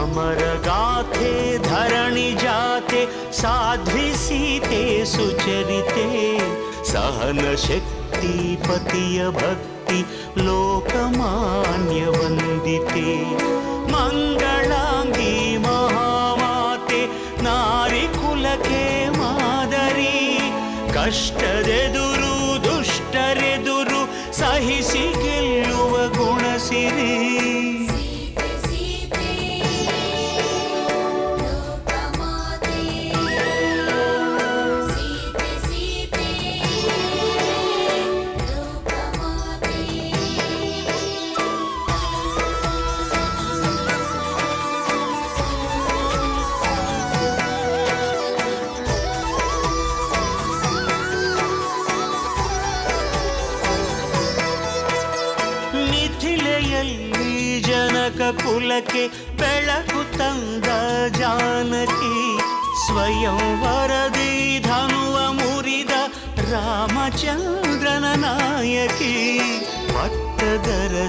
अमरगाथे धरणि जाते साध्वी सीते सुचरिते सहनशक्तिपतिय भक्ति लोकमान्यवन्दिते मङ्गलाङ्गी महामाते नारिकुलके मादरी कष्टरेदुरु दुष्टरेदुरु सहिसि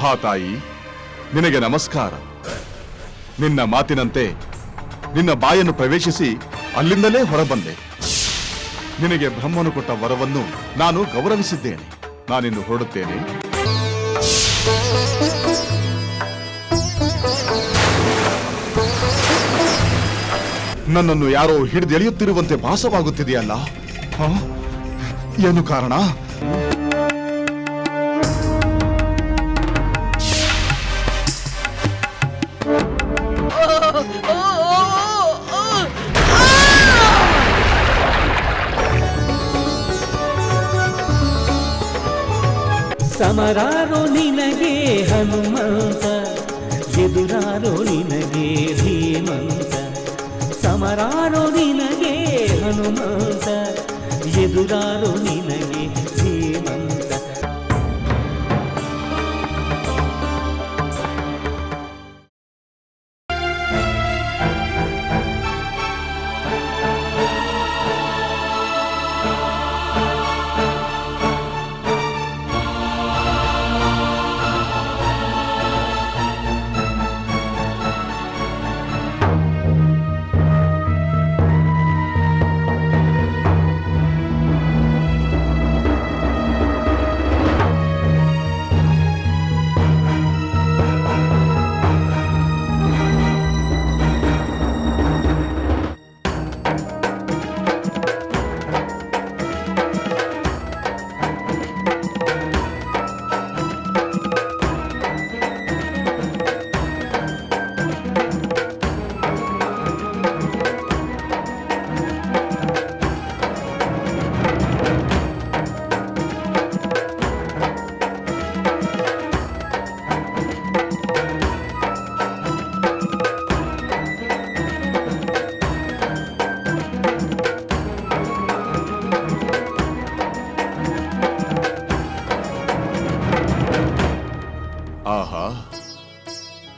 ಮಹಾತಾಯಿ, ನಿನಗೆ ನಮಸ್ಕಾರ. ನಿನ್ನ ಮಾತಿನಂತೆ ನಿನ್ನ ಬಾಯನ್ನು ಪ್ರವೇಶಿಸಿ ಅಲ್ಲಿಂದಲೇ ಹೊರಬಂದೆ. ನಿನಗೆ ಬ್ರಹ್ಮನು ಕೊಟ್ಟ ವರವನ್ನು ನಾನು ಗೌರವಿಸಿದ್ದೇನೆ. ನಾನಿಂದು ಹೊರಡುತ್ತೇನೆ. ನನ್ನನ್ನು ಯಾರೋ ಹಿಡಿದೆಳೆಯುತ್ತಿರುವಂತೆ ಭಾಸವಾಗುತ್ತಿದೆಯಲ್ಲ? ಏನು ಕಾರಣ? ಸಮರಾರೋ ನಿನಗೆ ಹನುಮಂತ ಎದುರಾರೋ ನಿನಗೆ ಧೀಮಂತ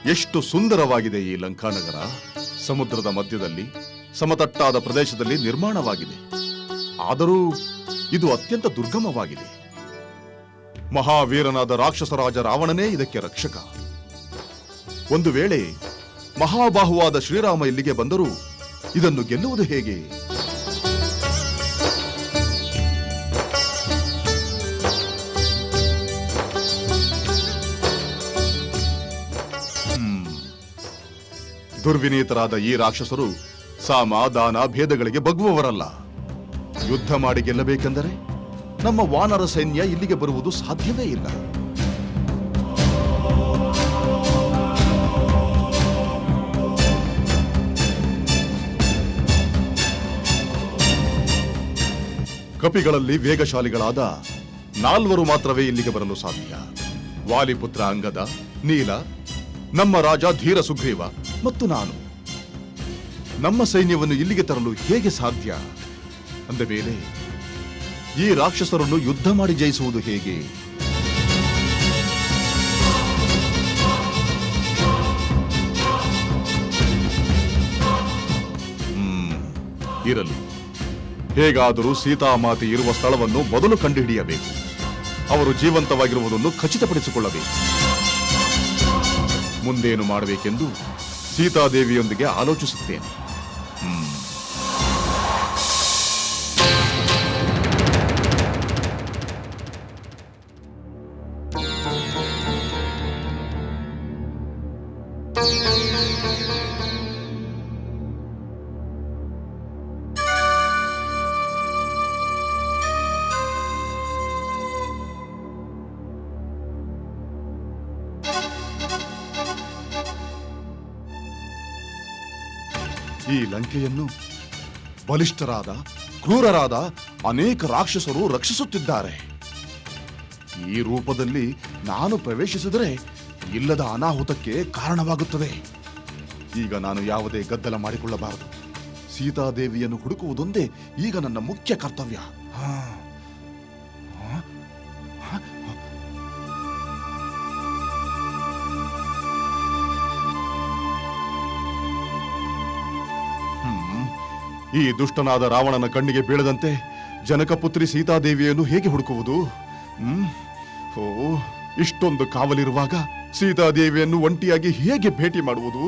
ಎಷ್ಟು ಸುಂದರವಾಗಿದೆ ಈ ಲಂಕಾನಗರ. ಸಮುದ್ರದ ಮಧ್ಯದಲ್ಲಿ, ಸಮತಟ್ಟಾದ ಪ್ರದೇಶದಲ್ಲಿ ನಿರ್ಮಾಣವಾಗಿದೆ. ಆದರೂ ಇದು ಅತ್ಯಂತ ದುರ್ಗಮವಾಗಿದೆ. ಮಹಾವೀರನಾದ ರಾಕ್ಷಸರಾಜ ರಾವಣನೇ ಇದಕ್ಕೆ ರಕ್ಷಕ. ಒಂದು ವೇಳೆ ಮಹಾಬಾಹುವಾದ ಶ್ರೀರಾಮ ಇಲ್ಲಿಗೆ ಬಂದರೂ ಇದನ್ನು ಗೆಲ್ಲುವುದು ಹೇಗೆ? ದುರ್ವಿನೀತರಾದ ಈ ರಾಕ್ಷಸರು ಸಾಮ ದಾನ ಭೇದಗಳಿಗೆ ಬಗ್ಗುವವರಲ್ಲ. ಯುದ್ಧ ಮಾಡಿ ಗೆಲ್ಲಬೇಕೆಂದರೆ ನಮ್ಮ ವಾನರ ಸೈನ್ಯ ಇಲ್ಲಿಗೆ ಬರುವುದು ಸಾಧ್ಯವೇ ಇಲ್ಲ. ಕಪಿಗಳಲ್ಲಿ ವೇಗಶಾಲಿಗಳಾದ ನಾಲ್ವರು ಮಾತ್ರವೇ ಇಲ್ಲಿಗೆ ಬರಲು ಸಾಧ್ಯ. ವಾಲಿಪುತ್ರ ಅಂಗದ, ನೀಲ, ನಮ್ಮ ರಾಜ ಧೀರ ಸುಗ್ರೀವ ಮತ್ತು ನಾನು. ನಮ್ಮ ಸೈನ್ಯವನ್ನು ಇಲ್ಲಿಗೆ ತರಲು ಹೇಗೆ ಸಾಧ್ಯ? ಅಂದ ಮೇಲೆ, ಈ ರಾಕ್ಷಸರನ್ನು ಯುದ್ಧ ಮಾಡಿ ಜಯಿಸುವುದು ಹೇಗೆ? ಇರಲಿ. ಹೇಗಾದರೂ ಸೀತಾಮಾತೆ ಇರುವ ಸ್ಥಳವನ್ನು ಮೊದಲು ಕಂಡುಹಿಡಿಯಬೇಕು. ಅವರು ಜೀವಂತವಾಗಿರುವುದನ್ನು ಖಚಿತಪಡಿಸಿಕೊಳ್ಳಬೇಕು. ಮುಂದೇನು ಮಾಡಬೇಕೆಂದು ಸೀತಾದೇವಿಯೊಂದಿಗೆ ಆಲೋಚಿಸುತ್ತೇನೆ. ಈ ಲಂಕೆಯನ್ನು ಬಲಿಷ್ಠರಾದ, ಕ್ರೂರರಾದ ಅನೇಕ ರಾಕ್ಷಸರು ರಕ್ಷಿಸುತ್ತಿದ್ದಾರೆ. ಈ ರೂಪದಲ್ಲಿ ನಾನು ಪ್ರವೇಶಿಸಿದರೆ ಇಲ್ಲದ ಅನಾಹುತಕ್ಕೆ ಕಾರಣವಾಗುತ್ತದೆ. ಈಗ ನಾನು ಯಾವುದೇ ಗದ್ದಲ ಮಾಡಿಕೊಳ್ಳಬಾರದು. ಸೀತಾದೇವಿಯನ್ನು ಹುಡುಕುವುದೊಂದೇ ಈಗ ನನ್ನ ಮುಖ್ಯ ಕರ್ತವ್ಯ. ಈ ದುಷ್ಟನಾದ ರಾವಣನ ಕಣ್ಣಿಗೆ ಬೀಳದಂತೆ ಜನಕಪುತ್ರಿ ಸೀತಾದೇವಿಯನ್ನು ಹೇಗೆ ಹುಡುಕುವುದು? ಓ ಇಷ್ಟೊಂದು ಕಾವಲಿರುವಾಗ ಸೀತಾದೇವಿಯನ್ನು ಒಂಟಿಯಾಗಿ ಹೇಗೆ ಭೇಟಿ ಮಾಡುವುದು?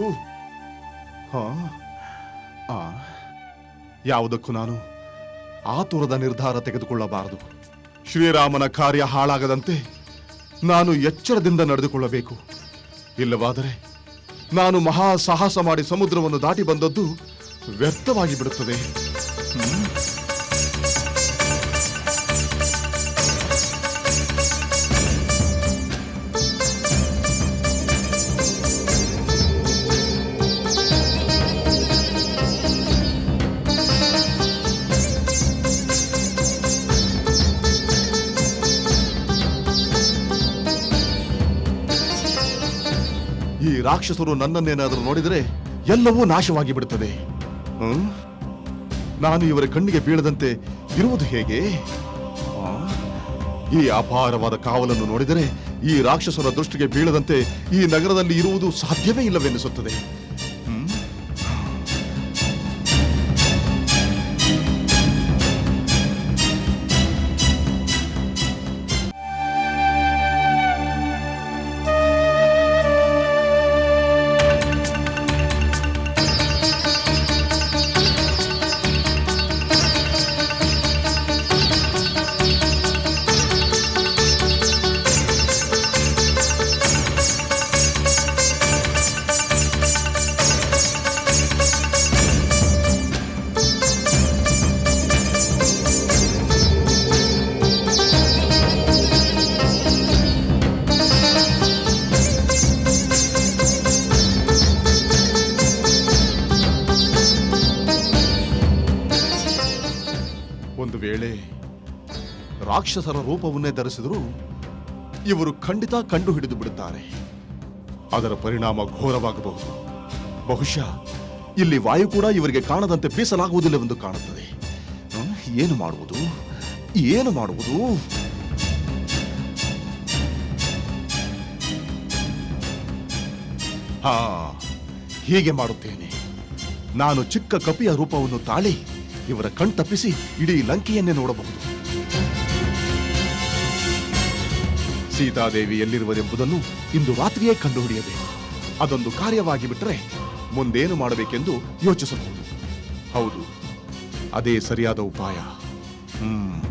ಆ, ಯಾವುದಕ್ಕೂ ನಾನು ಆತುರದ ನಿರ್ಧಾರ ತೆಗೆದುಕೊಳ್ಳಬಾರದು. ಶ್ರೀರಾಮನ ಕಾರ್ಯ ಹಾಳಾಗದಂತೆ ನಾನು ಎಚ್ಚರದಿಂದ ನಡೆದುಕೊಳ್ಳಬೇಕು. ಇಲ್ಲವಾದರೆ ನಾನು ಮಹಾ ಸಾಹಸ ಮಾಡಿ ಸಮುದ್ರವನ್ನು ದಾಟಿ ಬಂದದ್ದು ವ್ಯರ್ಥವಾಗಿ ಬಿಡುತ್ತದೆ. ಈ ರಾಕ್ಷಸರು ನನ್ನನ್ನೇನಾದರೂ ನೋಡಿದರೆ ಎಲ್ಲವೂ ನಾಶವಾಗಿ ಬಿಡುತ್ತದೆ. ನಾನು ಇವರ ಕಣ್ಣಿಗೆ ಬೀಳದಂತೆ ಇರುವುದು ಹೇಗೆ? ಈ ಅಪಾರವಾದ ಕಾವಲನ್ನು ನೋಡಿದರೆ ಈ ರಾಕ್ಷಸರ ದೃಷ್ಟಿಗೆ ಬೀಳದಂತೆ ಈ ನಗರದಲ್ಲಿ ಇರುವುದು ಸಾಧ್ಯವೇ ಇಲ್ಲವೆನ್ನಿಸುತ್ತದೆ. ರಾಕ್ಷಸರ ರೂಪವನ್ನೇ ಧರಿಸಿದರೂ ಇವರು ಖಂಡಿತ ಕಂಡು ಹಿಡಿದು ಬಿಡುತ್ತಾರೆ. ಅದರ ಪರಿಣಾಮ ಘೋರವಾಗಬಹುದು. ಬಹುಶಃ ಇಲ್ಲಿ ವಾಯು ಕೂಡ ಇವರಿಗೆ ಕಾಣದಂತೆ ಬೀಸಲಾಗುವುದಿಲ್ಲವೆಂದು ಕಾಣುತ್ತದೆ. ಏನು ಮಾಡುವುದು? ಏನು ಮಾಡುವುದು? ಹಾ, ಹೀಗೆ ಮಾಡುತ್ತೇನೆ. ನಾನು ಚಿಕ್ಕ ಕಪಿಯ ರೂಪವನ್ನು ತಾಳಿ ಇವರ ಕಣ್ತಪ್ಪಿಸಿ ಇಡೀ ಲಂಕೆಯನ್ನೇ ನೋಡಬಹುದು. ಸೀತಾದೇವಿ ಎಲ್ಲಿರುವುದೆಂಬುದನ್ನು ಇಂದು ರಾತ್ರಿಯೇ ಕಂಡುಹಿಡಿಯಬೇಕು. ಅದೊಂದು ಕಾರ್ಯವಾಗಿ ಬಿಟ್ಟರೆ ಮುಂದೇನು ಮಾಡಬೇಕೆಂದು ಯೋಚಿಸಬಹುದು. ಹೌದು, ಅದೇ ಸರಿಯಾದ ಉಪಾಯ. ಹ್ಮ್.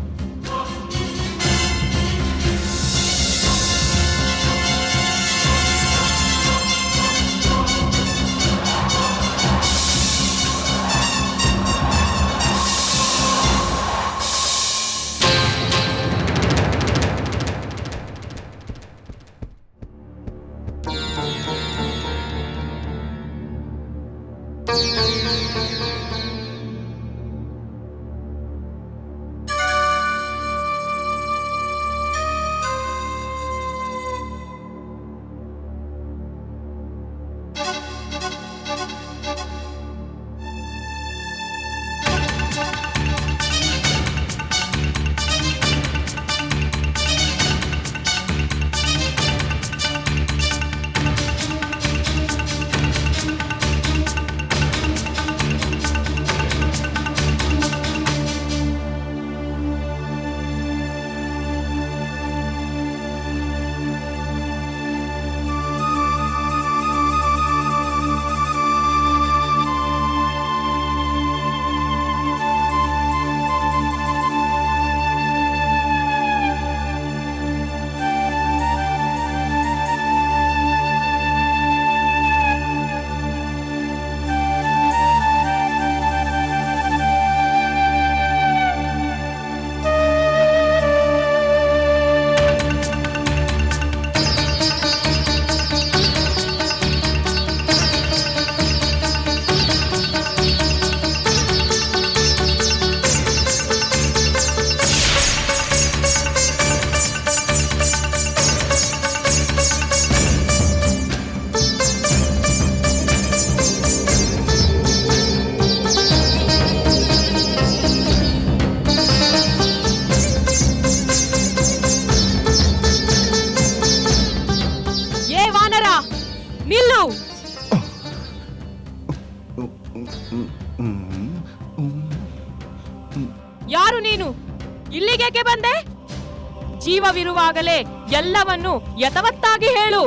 ಜೀವವಿರುವಾಗಲೇ ಎಲ್ಲವನ್ನು ಯಥವತ್ತಾಗಿ ಹೇಳು.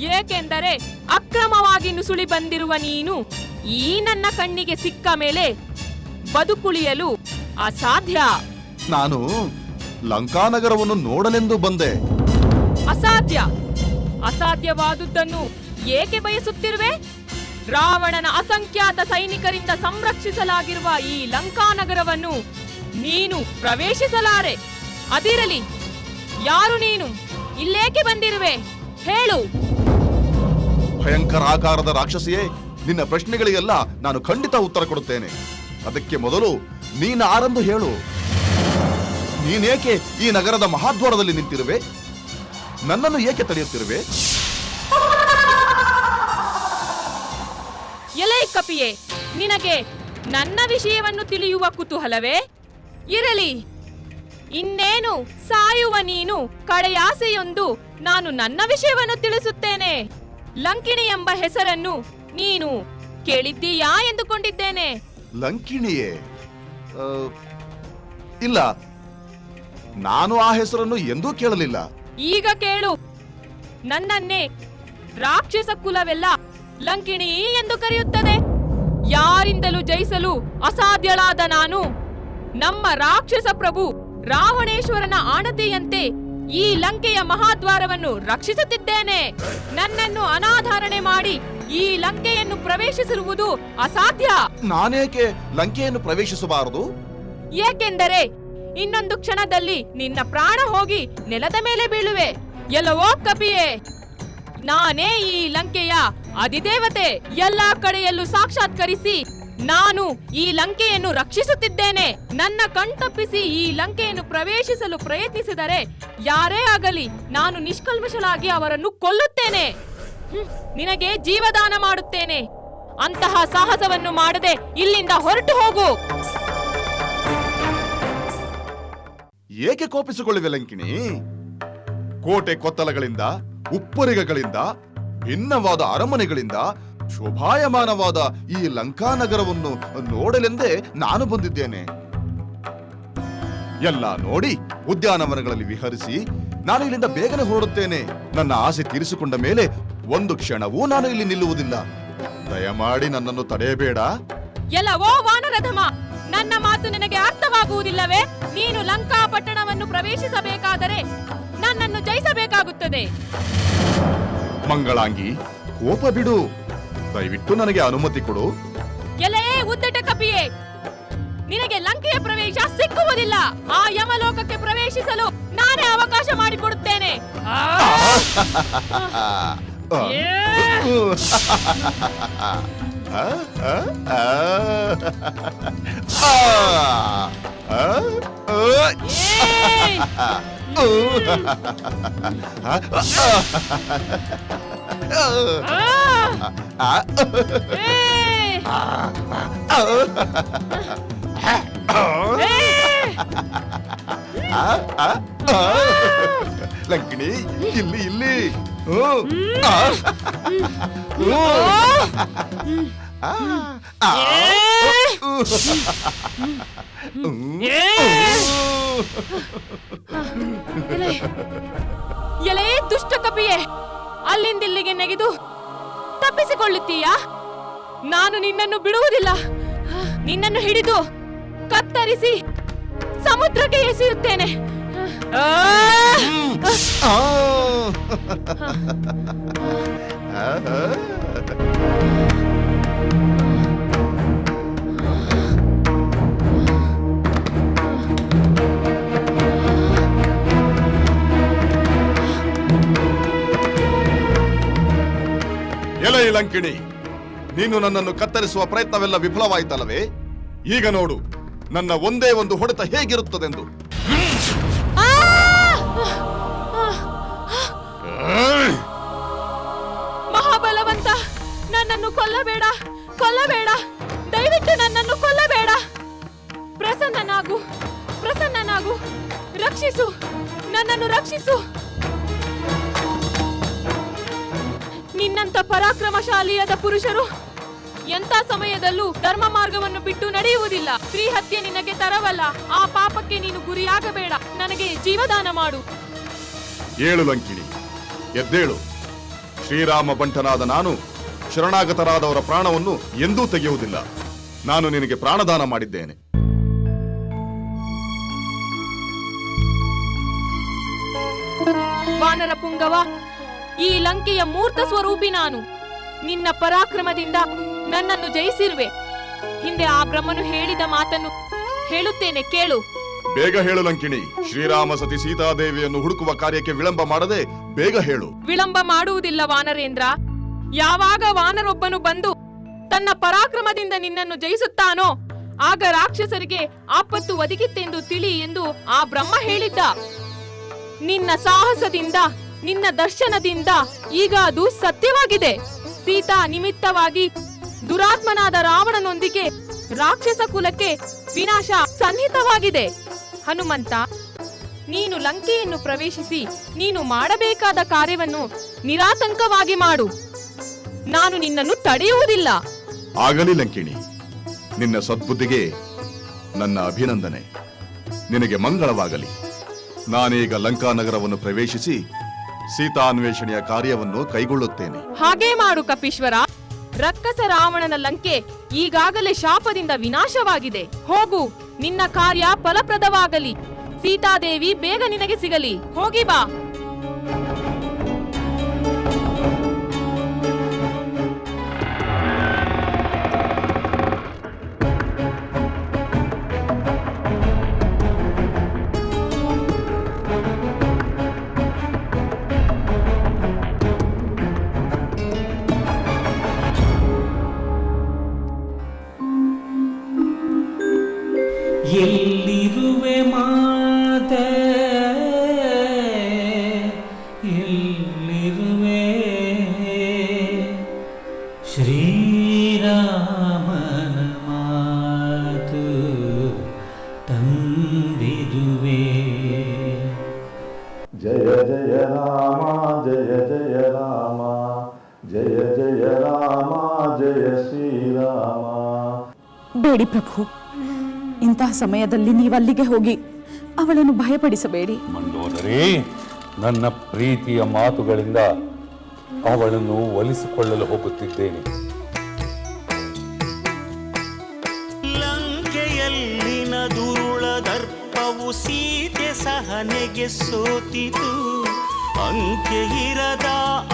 ಏಕೆಂದರೆ ಅಕ್ರಮವಾಗಿ ನುಸುಳಿ ಬಂದಿರುವ ನೀನು ಈ ನನ್ನ ಕಣ್ಣಿಗೆ ಸಿಕ್ಕ ಮೇಲೆ ಬದುಕುಳಿಯಲು ಅಸಾಧ್ಯ. ನಾನು ಲಂಕಾನಗರವನ್ನು ನೋಡಲೆಂದು ಬಂದೆ. ಅಸಾಧ್ಯ. ಅಸಾಧ್ಯವಾದುದನ್ನು ಏಕೆ ಬಯಸುತ್ತಿರುವೆ? ರಾವಣನ ಅಸಂಖ್ಯಾತ ಸೈನಿಕರಿಂದ ಸಂರಕ್ಷಿಸಲಾಗಿರುವ ಈ ಲಂಕಾನಗರವನ್ನು ನೀನು ಪ್ರವೇಶಿಸಲಾರೆ. ಅದಿರಲಿ. ಯಾರು ನೀನು? ಇಲ್ಲೇಕೆ ಬಂದಿರುವೆ? ಹೇಳು. ಭಯಂಕರ ಆಕಾರದ ರಾಕ್ಷಸಿಯೇ ನಿನ್ನ ಪ್ರಶ್ನೆಗಳಿಗೆಲ್ಲ ನಾನು ಖಂಡಿತ ಉತ್ತರ ಕೊಡುತ್ತೇನೆ. ಅದಕ್ಕೆ ಮೊದಲು ನೀನು ಆರೆಂದು ಹೇಳು. ನೀನೇಕೆ ಈ ನಗರದ ಮಹಾದ್ವಾರದಲ್ಲಿ ನಿಂತಿರುವೆ? ನನ್ನನ್ನು ಏಕೆ ತಡೆಯುತ್ತಿರುವೆ? ಎಲೆ ಕಪಿಯೇ ನಿನಗೆ ನನ್ನ ವಿಷಯವನ್ನು ತಿಳಿಯುವ ಕುತೂಹಲವೇ? ಇರಲಿ. ಇನ್ನೇನು? ಸಾಯುವ ನೀನು ಕಡೆಯಾಸೆಯೊಂದು ನಾನು ನನ್ನ ವಿಷಯವನ್ನು ತಿಳಿಸುತ್ತೇನೆ. ಲಂಕಿಣಿ ಎಂಬ ಹೆಸರನ್ನು ನೀನು ಕೇಳಿದ್ದೀಯಾ ಎಂದುಕೊಂಡಿದ್ದೇನೆ. ಲಂಕಿಣಿಯೇ? ಆ, ಇಲ್ಲ. ನಾನು ಆ ಹೆಸರನ್ನು ಎಂದೂ ಕೇಳಲಿಲ್ಲ. ಈಗ ಕೇಳು. ನನ್ನನ್ನೇ ರಾಕ್ಷಸ ಕುಲವೆಲ್ಲ ಲಂಕಿಣಿ ಎಂದು ಕರೆಯುತ್ತದೆ. ಯಾರಿಂದಲೂ ಜಯಿಸಲು ಅಸಾಧ್ಯಳಾದ ನಾನು ನಮ್ಮ ರಾಕ್ಷಸ ಪ್ರಭು ರಾವಣೇಶ್ವರನ ಆಣತಿಯಂತೆ ಈ ಲಂಕೆಯ ಮಹಾದ್ವಾರವನ್ನು ರಕ್ಷಿಸುತ್ತಿದ್ದೇನೆ. ನನ್ನನ್ನು ಅನಾಧಾರಣೆ ಮಾಡಿ ಈ ಲಂಕೆಯನ್ನು ಪ್ರವೇಶಿಸಿರುವುದು ಅಸಾಧ್ಯ. ನಾನೇಕೆ ಲಂಕೆಯನ್ನು ಪ್ರವೇಶಿಸಬಾರದು? ಏಕೆಂದರೆ ಇನ್ನೊಂದು ಕ್ಷಣದಲ್ಲಿ ನಿನ್ನ ಪ್ರಾಣ ಹೋಗಿ ನೆಲದ ಮೇಲೆ ಬೀಳುವೆ. ಎಲ್ಲವೋ ಕಪಿಯೇ ನಾನೇ ಈ ಲಂಕೆಯ ಅಧಿದೇವತೆ. ಎಲ್ಲಾ ಕಡೆಯಲ್ಲೂ ಸಾಕ್ಷಾತ್ಕರಿಸಿ ನಾನು ಈ ಲಂಕೆಯನ್ನು ರಕ್ಷಿಸುತ್ತಿದ್ದೇನೆ. ನನ್ನ ಕಣ್ತಪ್ಪಿಸಿ ಈ ಲಂಕೆಯನ್ನು ಪ್ರವೇಶಿಸಲು ಪ್ರಯತ್ನಿಸಿದರೆ ಯಾರೇ ಆಗಲಿ ನಾನು ನಿಷ್ಕಲ್ಮಶಲಾಗಿ ಅವರನ್ನು ಕೊಲ್ಲುತ್ತೇನೆ. ನಿನಗೆ ಜೀವದಾನ ಮಾಡುತ್ತೇನೆ. ಅಂತಹ ಸಾಹಸವನ್ನು ಮಾಡದೆ ಇಲ್ಲಿಂದ ಹೊರಟು ಹೋಗು. ಏಕೆ ಕೋಪಿಸಿಕೊಳ್ಳುವೆ ಲಂಕಿಣಿ? ಕೋಟೆ ಕೊತ್ತಲಗಳಿಂದ, ಉಪ್ಪರಿಗಗಳಿಂದ, ಭಿನ್ನವಾದ ಅರಮನೆಗಳಿಂದ ಶೋಭಾಯಮಾನವಾದ ಈ ಲಂಕಾನಗರವನ್ನು ನೋಡಲೆಂದೇ ನಾನು ಬಂದಿದ್ದೇನೆ. ಎಲ್ಲ ನೋಡಿ ಉದ್ಯಾನವನಗಳಲ್ಲಿ ವಿಹರಿಸಿ ನಾನು ಇಲ್ಲಿಂದ ಬೇಗನೆ ಹೊರಡುತ್ತೇನೆ. ನನ್ನ ಆಸೆ ತೀರಿಸಿಕೊಂಡ ಮೇಲೆ ಒಂದು ಕ್ಷಣವೂ ನಾನು ಇಲ್ಲಿ ನಿಲ್ಲುವುದಿಲ್ಲ. ದಯಮಾಡಿ ನನ್ನನ್ನು ತಡೆಯಬೇಡ. ಎಲ್ಲವೋ ವಾನರಧಮ ನನ್ನ ಮಾತು ನಿನಗೆ ಅರ್ಥವಾಗುವುದಿಲ್ಲವೇ? ನೀನು ಲಂಕಾ ಪಟ್ಟಣವನ್ನು ಪ್ರವೇಶಿಸಬೇಕಾದರೆ ನನ್ನನ್ನು ಜಯಿಸಬೇಕಾಗುತ್ತದೆ. ಮಂಗಳಾಂಗಿ ಕೋಪ ಬಿಡು. ದಯವಿಟ್ಟು ನನಗೆ ಅನುಮತಿ ಕೊಡು ಎಲೆಯೇ ಉದ್ದಟ ಕಪಿಯೇ ನಿನಗೆ ಲಂಕೆಯ ಪ್ರವೇಶ ಸಿಕ್ಕುವುದಿಲ್ಲ ಆ ಯಮಲೋಕಕ್ಕೆ ಪ್ರವೇಶಿಸಲು ನಾನೇ ಅವಕಾಶ ಮಾಡಿಕೊಡುತ್ತೇನೆ ಆ! ಆ, ಏ! ಆ, ಆ, ಆ. ಆ, ಆ, ಆ. ಏಯ್! ಆ! ಏಯ್! ಏಯ್! ಲಂಕಿಣಿ ಇಲ್ಲಿ ಇಲ್ಲಿ ಹ್ಮ್. ಆ. ಹ್ಮ್. ಆ. ಆ. ಏಯ್! ಹ್ಮ್. ಏಯ್! ಎಲೆ ಎಲೆ ದುಷ್ಟ ಕಪಿಯೇ ಅಲ್ಲಿಂದಿಲ್ಲಿಗೆ ನೆಗೆದು ತಪ್ಪಿಸಿಕೊಳ್ಳುತ್ತೀಯಾ? ನಾನು ನಿನ್ನನ್ನು ಬಿಡುವುದಿಲ್ಲ. ನಿನ್ನನ್ನು ಹಿಡಿದು ಕತ್ತರಿಸಿ ಸಮುದ್ರಕ್ಕೆ ಎಸೆಯುತ್ತೇನೆ. ಆ! ಆ. ಲಂಕಿಣಿ ನೀನು ನನ್ನನ್ನು ಕತ್ತರಿಸುವ ಪ್ರಯತ್ನವೆಲ್ಲ ವಿಫಲವಾಯಿತಲ್ಲವೇ? ಈಗ ನೋಡು ನನ್ನ ಒಂದೇ ಒಂದು ಹೊಡೆತ ಹೇಗಿರುತ್ತದೆಂದು! ಮಹಾಬಲವಂತ ನನ್ನನ್ನು ಕೊಲ್ಲಬೇಡ ಕೊಲ್ಲಬೇಡ. ದಯವಿಟ್ಟು ನನ್ನನ್ನು ಕೊಲ್ಲಬೇಡ. ಪ್ರಸನ್ನನಾಗು ಪ್ರಸನ್ನನಾಗು. ರಕ್ಷಿಸು ನನ್ನನ್ನು ರಕ್ಷಿಸು. ನಿನ್ನಂತ ಪರಾಕ್ರಮಶಾಲಿಯಾದ ಪುರುಷರು ಎಂತ ಸಮಯದಲ್ಲೂ ಧರ್ಮ ಮಾರ್ಗವನ್ನು ಬಿಟ್ಟು ನಡೆಯುವುದಿಲ್ಲ. ಸ್ತ್ರೀ ಹತ್ಯೆ ನಿನಗೆ ತರವಲ್ಲ. ಆ ಪಾಪಕ್ಕೆ ನೀನು ಗುರಿಯಾಗಬೇಡ. ನನಗೆ ಜೀವದಾನ ಮಾಡು. ಏಳು ಲಂಕಿಣಿ ಎದ್ದೇಳು. ಶ್ರೀರಾಮ ಬಂಟನಾದ ನಾನು ಶರಣಾಗತರಾದವರ ಪ್ರಾಣವನ್ನು ಎಂದೂ ತೆಗೆಯುವುದಿಲ್ಲ. ನಾನು ನಿನಗೆ ಪ್ರಾಣದಾನ ಮಾಡಿದ್ದೇನೆ. ವಾನರ ಪುಂಗವ ಈ ಲಂಕೆಯ ಮೂರ್ತ ಸ್ವರೂಪಿ ನಾನು. ನಿನ್ನ ಪರಾಕ್ರಮದಿಂದ ನನ್ನನ್ನು ಜಯಿಸಿರುವೆ. ಹಿಂದೆ ಆ ಬ್ರಹ್ಮನು ಹೇಳಿದ ಮಾತನ್ನು ಹೇಳುತ್ತೇನೆ ಕೇಳು. ಬೇಗ ಹೇಳು ಲಂಕಿಣಿ. ಶ್ರೀರಾಮ ಸತಿ ಸೀತಾದೇವಿಯನ್ನು ಹುಡುಕುವ ಕಾರ್ಯಕ್ಕೆ ವಿಳಂಬ ಮಾಡದೆ ಬೇಗ ಹೇಳು. ವಿಳಂಬ ಮಾಡುವುದಿಲ್ಲ ವಾನರೇಂದ್ರ. ಯಾವಾಗ ವಾನರೊಬ್ಬನು ಬಂದು ತನ್ನ ಪರಾಕ್ರಮದಿಂದ ನಿನ್ನನ್ನು ಜಯಿಸುತ್ತಾನೋ ಆಗ ರಾಕ್ಷಸರಿಗೆ ಆಪತ್ತು ಒದಗಿತ್ತೆಂದು ತಿಳಿ ಎಂದು ಆ ಬ್ರಹ್ಮ ಹೇಳಿದ್ದ. ನಿನ್ನ ಸಾಹಸದಿಂದ ನಿನ್ನ ದರ್ಶನದಿಂದ ಈಗ ಅದು ಸತ್ಯವಾಗಿದೆ. ಸೀತಾ ನಿಮಿತ್ತವಾಗಿ ದುರಾತ್ಮನಾದ ರಾವಣನೊಂದಿಗೆ ರಾಕ್ಷಸ ಕುಲಕ್ಕೆ ವಿನಾಶ ಸನ್ನಿಹಿತವಾಗಿದೆ. ಹನುಮಂತ, ನೀನು ಲಂಕೆಯನ್ನು ಪ್ರವೇಶಿಸಿ ನೀನು ಮಾಡಬೇಕಾದ ಕಾರ್ಯವನ್ನು ನಿರಾತಂಕವಾಗಿ ಮಾಡು. ನಾನು ನಿನ್ನನ್ನು ತಡೆಯುವುದಿಲ್ಲ. ಆಗಲಿ ಲಂಕಿಣಿ, ನಿನ್ನ ಸದ್ಬುದ್ಧಿಗೆ ನನ್ನ ಅಭಿನಂದನೆ. ನಿನಗೆ ಮಂಗಳವಾಗಲಿ. ನಾನೀಗ ಲಂಕಾನಗರವನ್ನು ಪ್ರವೇಶಿಸಿ ಸೀತಾನ್ವೇಷಣೆಯ ಕಾರ್ಯವನ್ನು ಕೈಗೊಳ್ಳುತ್ತೇನೆ. ಹಾಗೇ ಮಾಡು ಕಪೀಶ್ವರ. ರಕ್ಕಸ ರಾವಣನ ಲಂಕೆ ಈಗಾಗಲೇ ಶಾಪದಿಂದ ವಿನಾಶವಾಗಿದೆ. ಹೋಗು, ನಿನ್ನ ಕಾರ್ಯ ಫಲಪ್ರದವಾಗಲಿ. ಸೀತಾದೇವಿ ಬೇಗ ನಿನಗೆ ಸಿಗಲಿ. ಹೋಗಿ ಬಾ. ಇಂತಹ ನೀವು ಅಲ್ಲಿಗೆ ಹೋಗಿ ಅವಳನ್ನು ಭಯಪಡಿಸಬೇಡಿ. ಮಂಡೋದರಿ ನನ್ನ ಪ್ರೀತಿಯ ಮಾತುಗಳಿಂದ ಅವಳನ್ನು ಒಲಿಸಿಕೊಳ್ಳಲು ಹೋಗುತ್ತಿದ್ದೇನೆ. ಲಂಕೆಯಲ್ಲಿನ ದುರುಳ ದರ್ಪವು ಸೀತೆ ಸಹನೆಗೆ ಸೋತಿತು. ಅಂಕೆ ಇರದ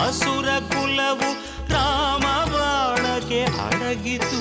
ಅಸುರ ಕುಲವು ರಾಮ ಅಡಗಿತು.